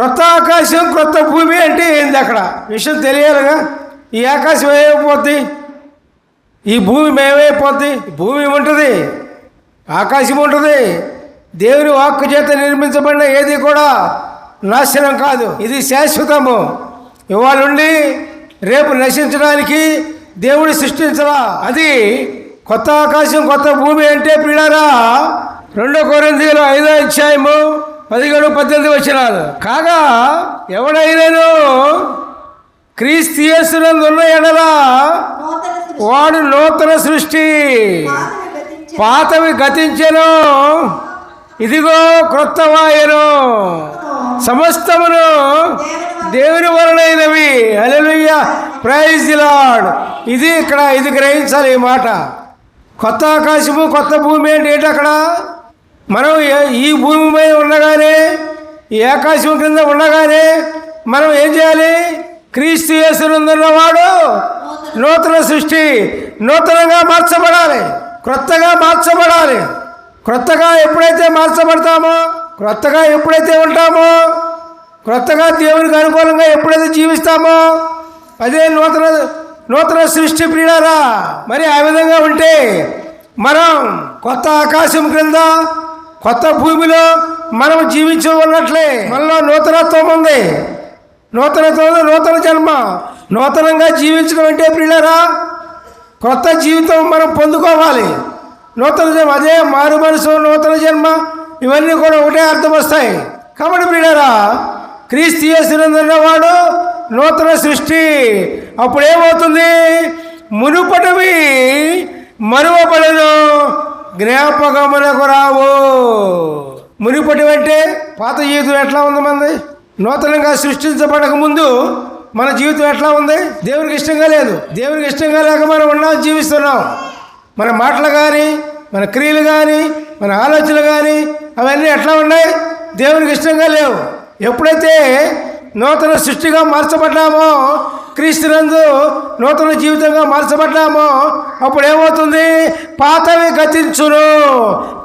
క్రొత్త ఆకాశం క్రొత్త భూమి అంటే ఏంది అక్కడ? విషయం తెలియాలిగా? ఈ ఆకాశం ఏమైపోద్ది? ఈ భూమి మేమైపోద్ది? భూమి ఉంటుంది ఆకాశం ఉంటుంది. దేవుని వాక్కు చేత నిర్మించబడిన ఏది కూడా నాశనం కాదు. ఇది శాశ్వతము. ఇవాళ నుండి రేపు నశించడానికి దేవుడు సృష్టించరా? అది కొత్త ఆకాశం కొత్త భూమి అంటే పిల్లరా రెండో కొరిందీలో ఐదో అధ్యాయము పదిహేడు పద్దెనిమిది వచ్చినారు. కాగా ఎవడైనాను క్రీస్తియస్సునందున్న యేసునందు ఎడలా నూతన సృష్టి వాడు నూతన సృష్టి. పాతవి గతించెను. ఇదిగో క్రొత్తవాయను సమస్తమును దేవుని వలనైనవి. అలెలుయ్య ప్రైజ్ లాడ్ ఇది ఇక్కడ ఇది గ్రహించాలి ఈ మాట. కొత్త ఆకాశము కొత్త భూమి అంటే ఏంటి అక్కడ? మనం ఈ భూమి మీద ఉండగానే ఈ ఆకాశం క్రింద ఉండగానే మనం ఏం చేయాలి? క్రీస్తు యేసునందున్నవాడు నూతన సృష్టి నూతనంగా మార్చబడాలి. క్రొత్తగా మార్చబడాలి. క్రొత్తగా ఎప్పుడైతే మార్చబడతామో క్రొత్తగా ఎప్పుడైతే ఉంటామో క్రొత్తగా దేవునికి అనుకూలంగా ఎప్పుడైతే జీవిస్తామో అదే నూతన నూతన సృష్టి ప్రియులారా. మరి ఆ విధంగా ఉంటే మనం కొత్త ఆకాశం క్రింద కొత్త భూమిలో మనం జీవించి ఉన్నట్లే. మనలో నూతనత్వం ఉంది. నూతనత్వం నూతన జన్మ. నూతనంగా జీవించడం అంటే ప్రియులరా కొత్త జీవితం మనం పొందుకోవాలి. నూతన జన్మ అదే మారు మనసు నూతన జన్మ ఇవన్నీ కూడా ఒకటే అర్థం వస్తాయి. కాబట్టి ప్రియులరా క్రీస్తు చేసినందున్నవాడు నూతన సృష్టి. అప్పుడేమవుతుంది? మునుపటివి మరువబడను. జ్ఞాపకమునకు రావు. మునిపటి అంటే పాత జీవితం ఎట్లా ఉంది మంది? నూతనంగా సృష్టించబడక ముందు మన జీవితం ఎట్లా ఉంది? దేవునికి ఇష్టంగా లేదు. దేవునికి ఇష్టంగా లేక మనం ఉన్నాం జీవిస్తున్నాం. మన మాటలు కానీ మన క్రియలు కానీ మన ఆలోచనలు కానీ అవన్నీ ఎట్లా ఉన్నాయి? దేవునికి ఇష్టంగా లేవు. ఎప్పుడైతే నూతన సృష్టిగా మార్చబడ్డామో క్రీస్తునందు నూతన జీవితంగా మార్చబడ్డామో అప్పుడు ఏమవుతుంది పాతవి గతించును.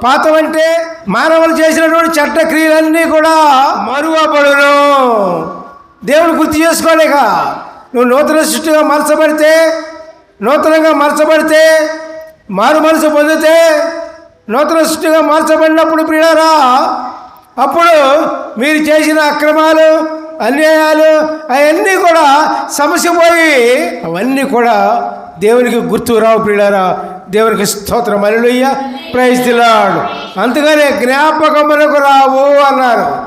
పాతవంటే మానవులు చేసినటువంటి చట్ట క్రియలన్నీ కూడా మరువబడును. దేవుడు గుర్తు చేసుకోలేక నువ్వు నూతన సృష్టిగా మార్చబడితే నూతనంగా మార్చబడితే మారు మనసు పొందితే నూతన సృష్టిగా మార్చబడినప్పుడు ప్రియారా అప్పుడు మీరు చేసిన అక్రమాలు అన్యాయాలు అవన్నీ కూడా సమస్య పోయి అవన్నీ కూడా దేవునికి గుర్తు రావు ప్రియులారా. దేవునికి స్తోత్రం. అల్లుయ్య ప్రైజ్ అందుకనే జ్ఞాపకములకు రావు అన్నారు.